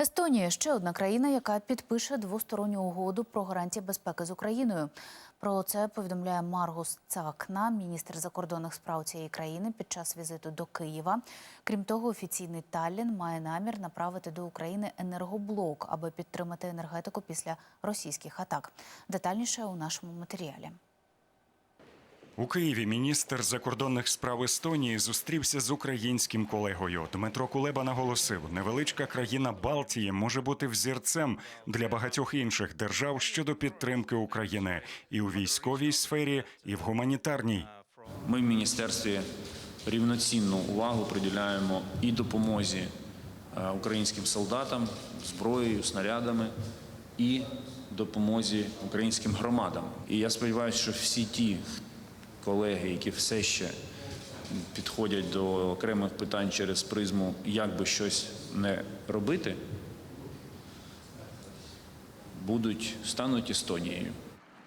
Естонія ще одна країна, яка підпише двосторонню угоду про гарантії безпеки з Україною. Про це повідомляє Маргус Цакна, міністр закордонних справ цієї країни, під час візиту до Києва. Крім того, офіційний Таллін має намір направити до України енергоблок, аби підтримати енергетику після російських атак. Детальніше у нашому матеріалі. У Києві міністр закордонних справ Естонії зустрівся з українським колегою. Дмитро Кулеба наголосив, невеличка країна Балтії може бути взірцем для багатьох інших держав щодо підтримки України і у військовій сфері, і в гуманітарній. Ми в міністерстві рівноцінну увагу приділяємо і допомозі е, українським солдатам, зброєю, снарядами, і допомозі українським громадам. І я сподіваюся, що всі ті колеги, які все ще підходять до окремих питань через призму, як би щось не робити, будуть стануть Естонією.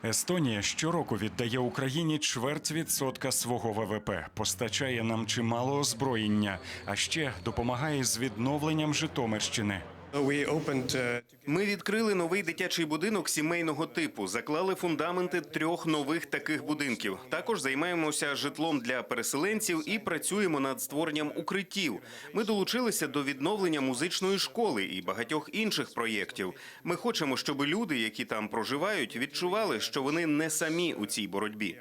Естонія щороку віддає Україні чверть відсотка свого ВВП, постачає нам чимало озброєння, а ще допомагає з відновленням Житомирщини. Uh, Ми відкрили новий дитячий будинок сімейного типу, заклали фундаменти трьох нових таких будинків. Також займаємося житлом для переселенців і працюємо над створенням укриттів. Ми долучилися до відновлення музичної школи і багатьох інших проєктів. Ми хочемо, щоб люди, які там проживають, відчували, що вони не самі у цій боротьбі.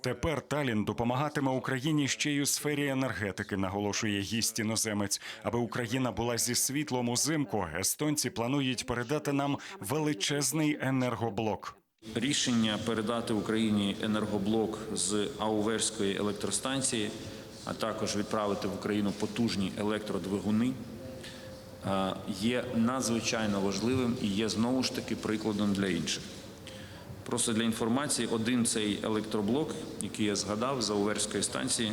Тепер Талін допомагатиме Україні ще й у сфері енергетики, наголошує гість іноземець. Аби Україна була зі світлом узимку, естонці планують передати нам величезний енергоблок. Рішення передати Україні енергоблок з Ауверської електростанції, а також відправити в Україну потужні електродвигуни, е, є надзвичайно важливим і є знову ж таки прикладом для інших. Просто для інформації, один цей електроблок, який я згадав з Ауверської станції,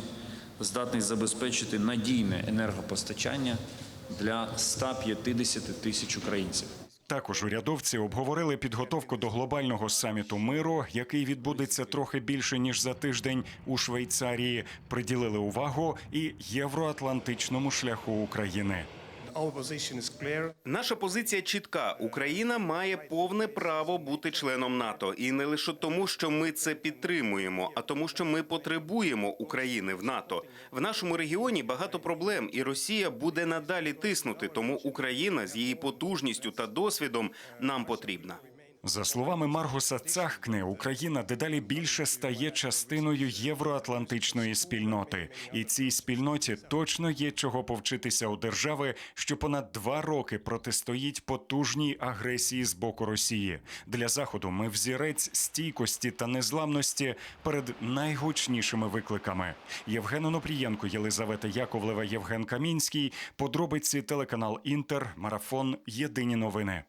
здатний забезпечити надійне енергопостачання для 150 тисяч українців. Також урядовці обговорили підготовку до глобального саміту миру, який відбудеться трохи більше ніж за тиждень у Швейцарії. Приділили увагу і євроатлантичному шляху України. Наша позиція чітка: Україна має повне право бути членом НАТО, і не лише тому, що ми це підтримуємо, а тому, що ми потребуємо України в НАТО. В нашому регіоні багато проблем, і Росія буде надалі тиснути. Тому Україна з її потужністю та досвідом нам потрібна. За словами Маргуса Цахкни, Україна дедалі більше стає частиною євроатлантичної спільноти, і цій спільноті точно є чого повчитися у держави, що понад два роки протистоїть потужній агресії з боку Росії. Для заходу ми взірець стійкості та незламності перед найгучнішими викликами. Євген Онопрієнко, Єлизавета Яковлева, Євген Камінський. Подробиці телеканал Інтер, марафон Єдині новини.